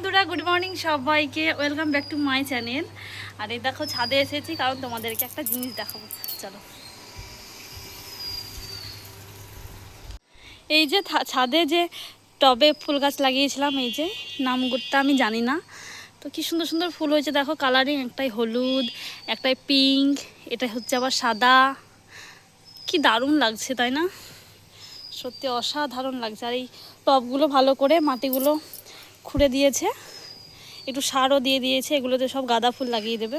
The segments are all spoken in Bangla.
বন্ধুরা গুড মর্নিং সবাইকে। Welcome back to my channel আর এই দেখো, ছাদে এসেছি, কারণ তোমাদেরকে একটা জিনিস দেখাবো। চলো। এই যে ছাদে যে টবে ফুল গাছ লাগিয়েছিলাম, এই যে নামগুলোটা আমি জানি না। তো কি সুন্দর সুন্দর ফুল হয়েছে, দেখো কালারিং একটাই হলুদ, একটাই পিঙ্ক এটা হচ্ছে আবার সাদা। কি দারুণ লাগছে, তাই না? সত্যি অসাধারণ লাগছে। আর এই টবগুলো ভালো করে, মাটিগুলো খুঁড়ে দিয়েছে। একটু সারও দিয়ে দিয়েছে এগুলোতে সব গাঁদা ফুল লাগিয়ে দেবে।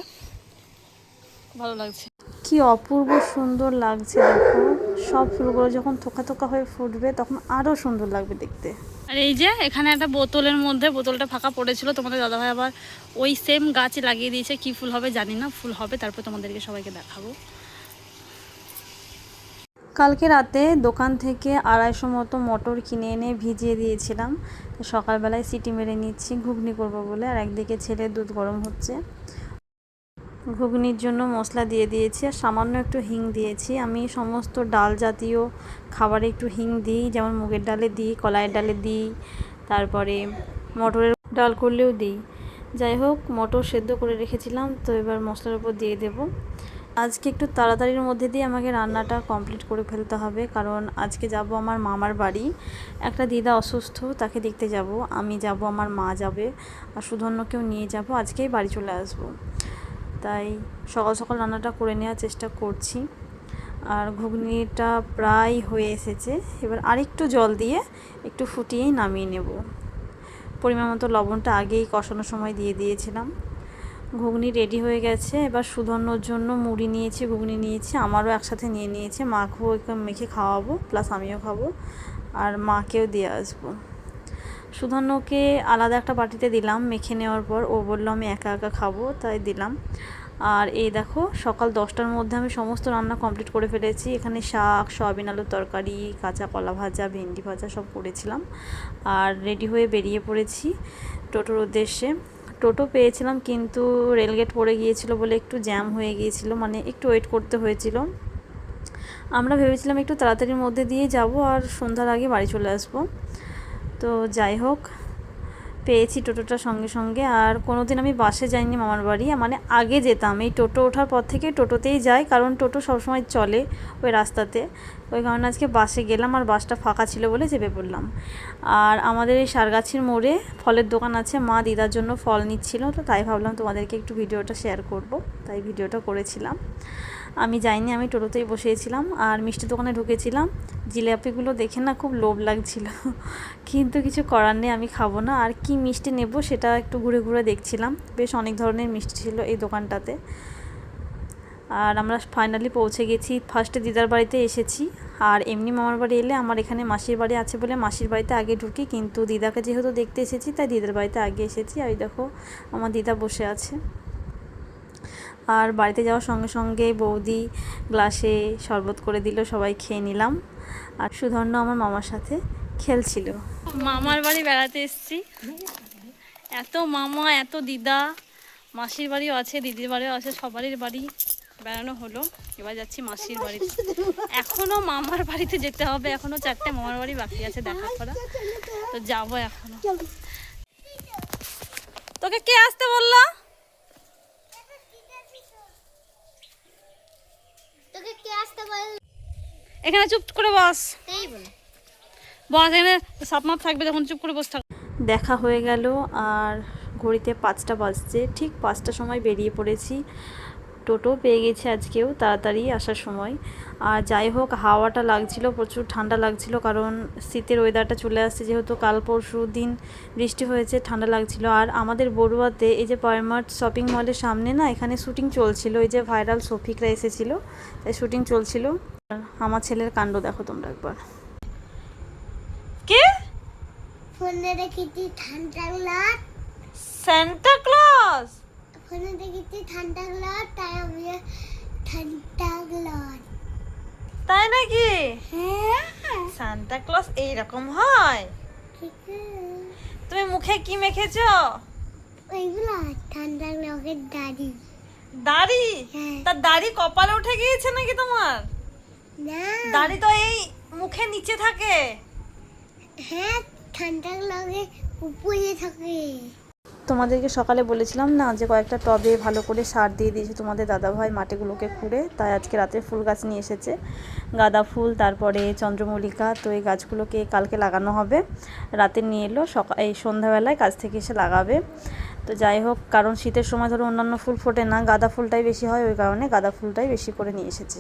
ভালো লাগছে। কি অপূর্ব সুন্দর লাগছে দেখো। সব ফুলগুলো যখন থোকা থোকা হয়ে ফুটবে তখন আরও সুন্দর লাগবে দেখতে। আর এই যে এখানে একটা বোতলের মধ্যে বোতলটা ফাঁকা পড়েছিল তোমাদের দাদাভাই আবার ওই সেম গাছে লাগিয়ে দিয়েছে। কি ফুল হবে জানি না ফুল হবে তারপর তোমাদেরকে সবাইকে দেখাবো। কালকে রাতে দোকান থেকে আড়াইশো মতো মটর কিনে এনে ভিজিয়ে দিয়েছিলাম। সকালবেলায় সিটি মেরে নিচ্ছি, ঘুগনি করব বলে। আর একদিকে ছেলে দুধ গরম হচ্ছে। ঘুগনির জন্য মশলা দিয়ে দিয়েছি আর সামান্য একটু হিং দিয়েছি। আমি সমস্ত ডাল জাতীয় খাবারে একটু হিং দিই, যেমন মুগের ডালে দিই, কলাইয়ের ডালে দিই, তারপরে মটরের ডাল করলেও দিই। যাই হোক, মটর সেদ্ধ করে রেখেছিলাম, তো এবার মশলার উপর দিয়ে দেবো। আজকে একটু তাড়াতাড়ির মধ্যে দিয়ে আমাকে রান্নাটা কমপ্লিট করে ফেলতে হবে। কারণ আজকে যাব আমার মামার বাড়ি। একটা দিদা অসুস্থ, তাকে দেখতে যাব। আমি যাব, আমার মা যাবে আর সুধন্যকেও নিয়ে যাব। আজকেই বাড়ি চলে আসব। তাই সকাল সকাল রান্নাটা করে নেওয়ার চেষ্টা করছি। আর ঘুগনিটা প্রায় হয়ে এসেছে। এবার আরেকটু জল দিয়ে একটু ফুটিয়েই নামিয়ে নেব। পরিমাণ মতো লবণটা আগেই কষানোর সময় দিয়ে দিয়েছিলাম। ঘুগনি রেডি হয়ে গেছে। এবার সুধন্যর জন্য মুড়ি নিয়েছি, ঘুগনি নিয়েছি, আমারও একসাথে নিয়ে নিয়েছে। মাকেও মেখে খাওয়াবো প্লাস আমিও খাব। আর মাকেও দিয়ে আসব। সুধন্যকে আলাদা একটা বাটিতে দিলাম, মেখে নেওয়ার পর ও বলল, আমি একা একা খাব তাই দিলাম। আর এই দেখো, সকাল দশটার মধ্যে আমি সমস্ত রান্না কমপ্লিট করে ফেলেছি। এখানে শাক, সয়াবিন আলুর তরকারি, কাঁচা কলা ভাজা, ভেন্ডি ভাজা সব করেছিলাম। আর রেডি হয়ে বেরিয়ে পড়েছি টোটোর উদ্দেশ্যে। টোটো পেয়েছিলাম, কিন্তু রেলগেট পড়ে গিয়েছিল বলে একটু জ্যাম হয়ে গিয়েছিল মানে একটু ওয়েট করতে হয়েছিল। আমরা ভেবেছিলাম একটু তাড়াতাড়ির মধ্যে দিয়ে যাব আর সন্ধ্যার আগে বাড়ি চলে আসব। তো যাই হোক পেয়েছি টোটোটা সঙ্গে সঙ্গে। আর কোনো দিন আমি বাসে যাইনি মামার বাড়ি মানে আগে যেতাম। এই টোটো ওঠার পর থেকে টোটোতেই যাই, কারণ টোটো সবসময় চলে ওই রাস্তাতে। ওই কারণে আজকে বাসে গেলাম আর বাসটা ফাঁকা ছিল বলে চেপে পড়লাম। আর আমাদের এই সারগাছির মোড়ে ফলের দোকান আছে, মা দিদার জন্য ফল নিচ্ছিল, তো তাই ভাবলাম তোমাদেরকে একটু ভিডিওটা শেয়ার করব। তাই ভিডিওটা করেছিলাম। আমি যাইনি, আমি টোটোতেই বসেছিলাম আর মিষ্টি দোকানে ঢুকেছিলাম। জিলাপিগুলো দেখে না খুব লোভ লাগছিল। কিন্তু কিছু করার নেই, আমি খাব না। আর কি মিষ্টি নেব সেটা একটু ঘুরে ঘুরে দেখছিলাম। বেশ অনেক ধরনের মিষ্টি ছিল এই দোকানটাতে। আর আমরা ফাইনালি পৌঁছে গেছি। ফার্স্টে দিদার বাড়িতে এসেছি। আর এমনি মামার বাড়ি এলে আমার এখানে মাসির বাড়ি আছে বলে মাসির বাড়িতে আগে ঢুকি। কিন্তু দিদাকে যেহেতু দেখতে এসেছি, তাই দিদার বাড়িতে আগে এসেছি। আর দেখো, আমার দিদা বসে আছে। আর বাড়িতে যাওয়ার সঙ্গে সঙ্গে বৌদি গ্লাসে শরবত করে দিল, সবাই খেয়ে নিলাম। আর সুধর্ণ আমার মামার সাথে খেলছিল। মামার বাড়ি বেড়াতে এসেছি। এত মামা, এত দিদা, মাসির বাড়িও আছে, দিদির বাড়িও আছে, সবারই বাড়ি বেড়ানো হলো। এবার যাচ্ছি মাসির বাড়িতে। এখনও মামার বাড়িতে যেতে হবে, এখনও চারটে মামার বাড়ি বাকি আছে দেখা করা তো যাব এখনও। তোকে কে আসতে বলল তোকে কে আসতে বল এখানে চুপ করে বস। বস এখানে সাপমাপ থাকবে তখন চুপ করে বসে থাক। দেখা হয়ে গেল আর ঘড়িতে পাঁচটা বাজছে। ঠিক পাঁচটার সময় বেরিয়ে পড়েছি। টোটো পেয়ে গেছি আজকেও তাড়াতাড়ি আসার সময়। আর যাই হোক হাওয়াটা লাগছিল প্রচুর ঠান্ডা লাগছিল কারণ শীতের ওয়েদারটা চলে আসছে যেহেতু কাল পরশু দিন বৃষ্টি হয়েছে ঠান্ডা লাগছিল। আর আমাদের বড়ুয়াতে এই যে পারমার্ট শপিং মলের সামনে না এখানে শুটিং চলছিল এই যে ভাইরাল শফিকরা এসেছিল তাই শুটিং চলছিল। আর আমার ছেলের কাণ্ড দেখো তোমরা একবার। কে? ফোনে দেখেছি ঠান্ডা গ্লাস সান্টা ক্লজ ফোনে দেখেছি ঠান্ডা গ্লাস তাই আমি ঠান্ডা গ্লাস তাই নাকি? হ্যাঁ। সান্টা ক্লজ এইরকম হয়? তুমি মুখে কি মেখেছো? ওইগুলো ঠান্ডা গ্লাসের দাড়ি। দাড়ি? হ্যাঁ। তার দাড়ি কপালে উঠে গিয়েছে নাকি তোমার? না। দাড়ি তো এই মুখে নিচে থাকে। হ্যাঁ ঠান্ডা গ্লাসের উপরে থাকে। তোমাদেরকে সকালে বলেছিলাম না যে কয়েকটা টবে ভালো করে সার দিয়ে দিয়েছে তোমাদের দাদাভাই মাটিগুলোকে খুঁড়ে, তাই আজকে রাতে ফুল গাছ নিয়ে এসেছে। গাঁদা ফুল, তারপরে চন্দ্রমল্লিকা, তো এই গাছগুলোকে কালকে লাগানো হবে। রাতে নিয়ে এলো সকাল এই সন্ধ্যাবেলায় কাজ থেকে এসে লাগাবে। তো যাই হোক, কারণ শীতের সময় ধরো অন্যান্য ফুল ফোটে না, গাঁদা ফুলটাই বেশি হয় ওই কারণে গাঁদা ফুলটাই বেশি করে নিয়ে এসেছে।